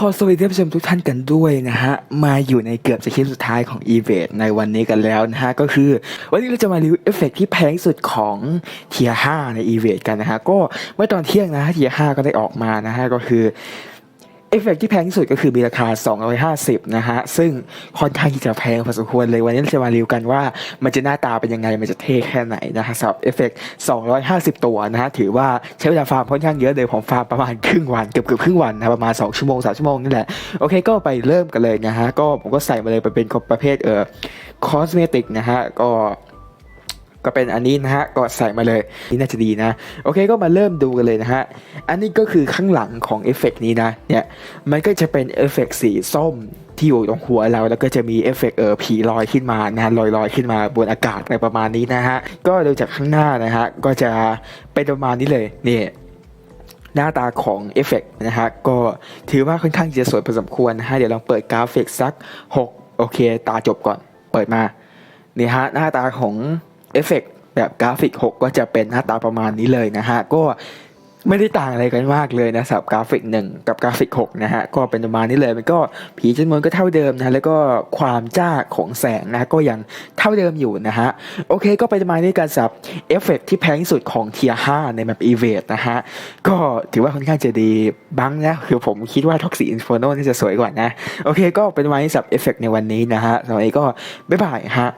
ขอสวัสดีท่านผู้ชมทุกท่านกันด้วยนะฮะ มาอยู่ในเกือบจะคลิปสุดท้ายของ e v e t ในวันนี้กันแล้วนะฮะ ก็คือ วันนี้เราจะมารีวิวเอฟเฟกต์ที่แพงสุดของเทียห้าใน e v e t กันนะฮะ ก็เมื่อตอนเที่ยงนะเทียห้าก็ได้ออกมานะฮะ ก็คือ อฟเฟกต์ที่แพงที่สุดก็คือมีราคา 250 นะฮะ ซึ่งค่อนข้างที่จะแพงพอสมควรเลยวันนี้จะมารีวิวกันว่ามันจะหน้าตาเป็นยังไง มันจะเท่แค่ไหนนะฮะสำหรับเอฟเฟกต์250 ตัวนะฮะ ถือว่าใช้เวลาฟาร์มค่อนข้างเยอะเลยผมฟาร์มประมาณครึ่งวันเกือบเกือบครึ่งวันนะประมาณ 2 ชั่วโมง 3 ชั่วโมงนี่แหละ โอเคก็ไปเริ่มกันเลยนะฮะ ก็ผมก็ใส่มาเลยไปเป็นประเภทเอ่อคอสเมติกนะฮะก็ ก็เป็นอันนี้นะฮะก็ใส่มาเลยนี่น่าจะดีนะ โอเคก็มาเริ่มดูกันเลยนะฮะ อันนี้ก็คือข้างหลังของเอฟเฟกต์นี้นะเนี่ยมันก็จะเป็นเอฟเฟกต์สีส้มที่อยู่ตรงหัวเราแล้วก็จะมีเอฟเฟกต์เออผีลอยขึ้นมานะฮะลอยลอยขึ้นมาบนอากาศอะไรประมาณนี้นะฮะ ก็ดูจากข้างหน้านะฮะ ก็จะเป็นประมาณนี้เลยนี่หน้าตาของเอฟเฟกต์นะฮะ ก็ถือว่าค่อนข้างจะสวยพอสมควรนะฮะ เดี๋ยวลองเปิดกราฟิกสัก 6 โอเค ตาจบก่อนเปิดมานี่ฮะ หน้าตาของ เอฟเฟกต์แบบกราฟิก 6 ก็จะเป็นหน้าตาประมาณนี้เลยนะฮะ ก็ไม่ได้ต่างอะไรกันมากเลยนะสำหรับกราฟิก 1 กับกราฟิก 6 นะฮะ ก็เป็นประมาณนี้เลย มันก็ผีจำนวนก็เท่าเดิมนะ แล้วก็ความจ้าของแสงนะ ก็ยังเท่าเดิมอยู่นะฮะ โอเค ก็เป็นประมาณนี้การสับเอฟเฟกต์ที่แพงที่สุดของเทีย5ในแบบอีเวทนะฮะ ก็ถือว่าค่อนข้างจะดีบ้างนะ คือผมคิดว่าท็อกซี่อินฟ r โนนี่จะสวยกว่านะ โอเค ก็เป็นประมาณนี้สำหรับเอฟเฟกต์ในวันนี้นะฮะสำหรับวันนี้ก็บ๊ายบายฮะ